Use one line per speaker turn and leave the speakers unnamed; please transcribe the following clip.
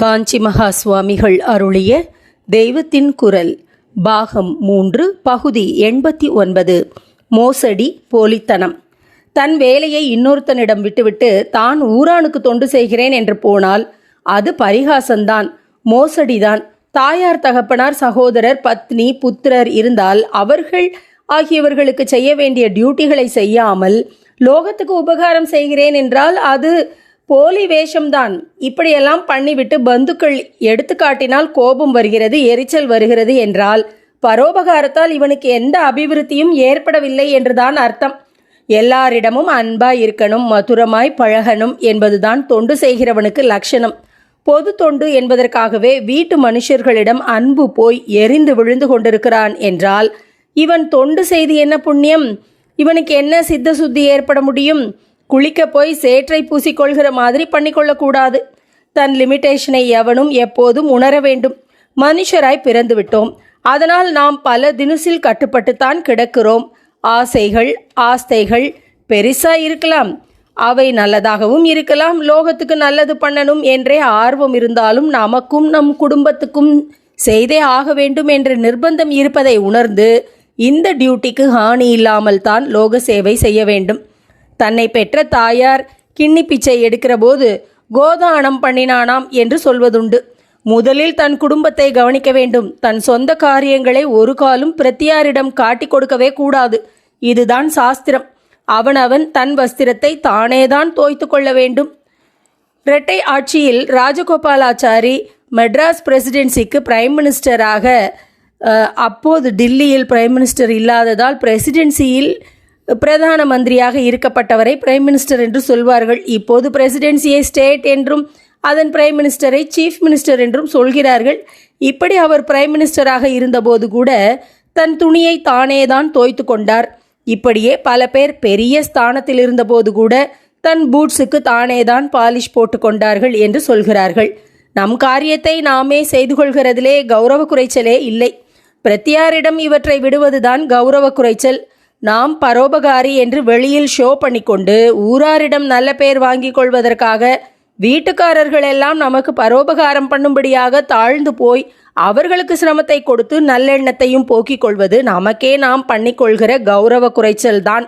காஞ்சி மகா சுவாமிகள் அருளிய தெய்வத்தின் குரல் பாகம் மூன்று பகுதி எண்பத்தி ஒன்பது மோசடி போலித்தனம். தன் வேலையை இன்னொருத்தனிடம் விட்டுவிட்டு தான் ஊரானுக்கு தொண்டு செய்கிறேன் என்று போனால் அது பரிகாசம்தான் மோசடிதான். தாயார் தகப்பனார் சகோதரர் பத்னி புத்திரர் இருந்தால் அவர்கள் ஆகியவர்களுக்கு செய்ய வேண்டிய டியூட்டிகளை செய்யாமல் லோகத்துக்கு உபகாரம் செய்கிறேன் என்றால் அது போலி வேஷம்தான். இப்படியெல்லாம் பண்ணிவிட்டு பந்துக்கள் எடுத்து காட்டினால் கோபம் வருகிறது எரிச்சல் வருகிறது என்றால் பரோபகாரத்தால் இவனுக்கு எந்த அபிவிருத்தியும் ஏற்படவில்லை என்றுதான் அர்த்தம். எல்லாரிடமும் அன்பாய் இருக்கணும் மதுரமாய் பழகணும் என்பதுதான் தொண்டு செய்கிறவனுக்கு லட்சணம். பொது தொண்டு என்பதற்காகவே வீட்டு மனுஷர்களிடம் அன்பு போய் எரிந்து விழுந்து கொண்டிருக்கிறான் என்றால் இவன் தொண்டு செய்து என்ன புண்ணியம்? இவனுக்கு என்ன சித்த சுத்தி ஏற்பட முடியும்? குளிக்க போய் சேற்றை பூசிக்கொள்கிற மாதிரி பண்ணிக்கொள்ளக்கூடாது. தன் லிமிட்டேஷனை எவனும் எப்போதும் உணர வேண்டும். மனுஷராய் பிறந்து விட்டோம் அதனால் நாம் பல தினுசில் கட்டுப்பட்டுத்தான் கிடக்கிறோம். ஆசைகள் ஆஸ்தைகள் பெரிசா இருக்கலாம். அவை நல்லதாகவும் இருக்கலாம். லோகத்துக்கு நல்லது பண்ணணும் என்றே ஆர்வம் இருந்தாலும் நமக்கும் நம் குடும்பத்துக்கும் செய்தே ஆக வேண்டும் என்ற நிர்பந்தம் இருப்பதை உணர்ந்து இந்த டியூட்டிக்கு ஹானி இல்லாமல் தான் லோக சேவை செய்ய வேண்டும். தன்னை பெற்ற தாயார் கிண்ணி பிச்சை எடுக்கிற போது கோதானம் பண்ணினானாம் என்று சொல்வதுண்டு. முதலில் தன் குடும்பத்தை கவனிக்க வேண்டும். தன் சொந்த காரியங்களை ஒரு காலும் பிரத்தியாரிடம் காட்டிக் கொடுக்கவே கூடாது. இதுதான் சாஸ்திரம். அவனவன் தன் வஸ்திரத்தை தானேதான் தோய்த்து கொள்ள வேண்டும். இரட்டை ஆட்சியில் ராஜகோபாலாச்சாரி மெட்ராஸ் பிரசிடென்சிக்கு பிரைம் மினிஸ்டராக அப்போது டில்லியில் பிரைம் மினிஸ்டர் இல்லாததால் பிரசிடென்சியில் பிரதான மந்திரியாக இருக்கப்பட்டவரை பிரைம் மினிஸ்டர் என்று சொல்வார்கள். இப்போது பிரசிடென்சியை ஸ்டேட் என்றும் அதன் பிரைம் மினிஸ்டரை சீஃப் மினிஸ்டர் என்றும் சொல்கிறார்கள். இப்படி அவர் பிரைம் மினிஸ்டராக இருந்தபோது கூட தன் துணியை தானே தான் தோய்த்து கொண்டார். இப்படியே பல பேர் பெரிய ஸ்தானத்தில் இருந்தபோது கூட தன் பூட்ஸுக்கு தானே தான் பாலிஷ் போட்டு கொண்டார்கள் என்று சொல்கிறார்கள். நம் காரியத்தை நாமே செய்து கொள்கிறதிலே கௌரவ குறைச்சலே இல்லை. பிரத்தியாரிடம் இவற்றை விடுவதுதான் கௌரவ குறைச்சல். நாம் பரோபகாரி என்று வெளியில் ஷோ பண்ணிக்கொண்டு ஊராரிடம் நல்ல பேர் வாங்கி கொள்வதற்காக வீட்டுக்காரர்கள் எல்லாம் நமக்கு பரோபகாரம் பண்ணும்படியாக தாழ்ந்து போய் அவர்களுக்கு சிரமத்தை கொடுத்து நல்லெண்ணத்தையும் போக்கிக் கொள்வது நமக்கே நாம் பண்ணிக்கொள்கிற கௌரவ குறைச்சல் தான்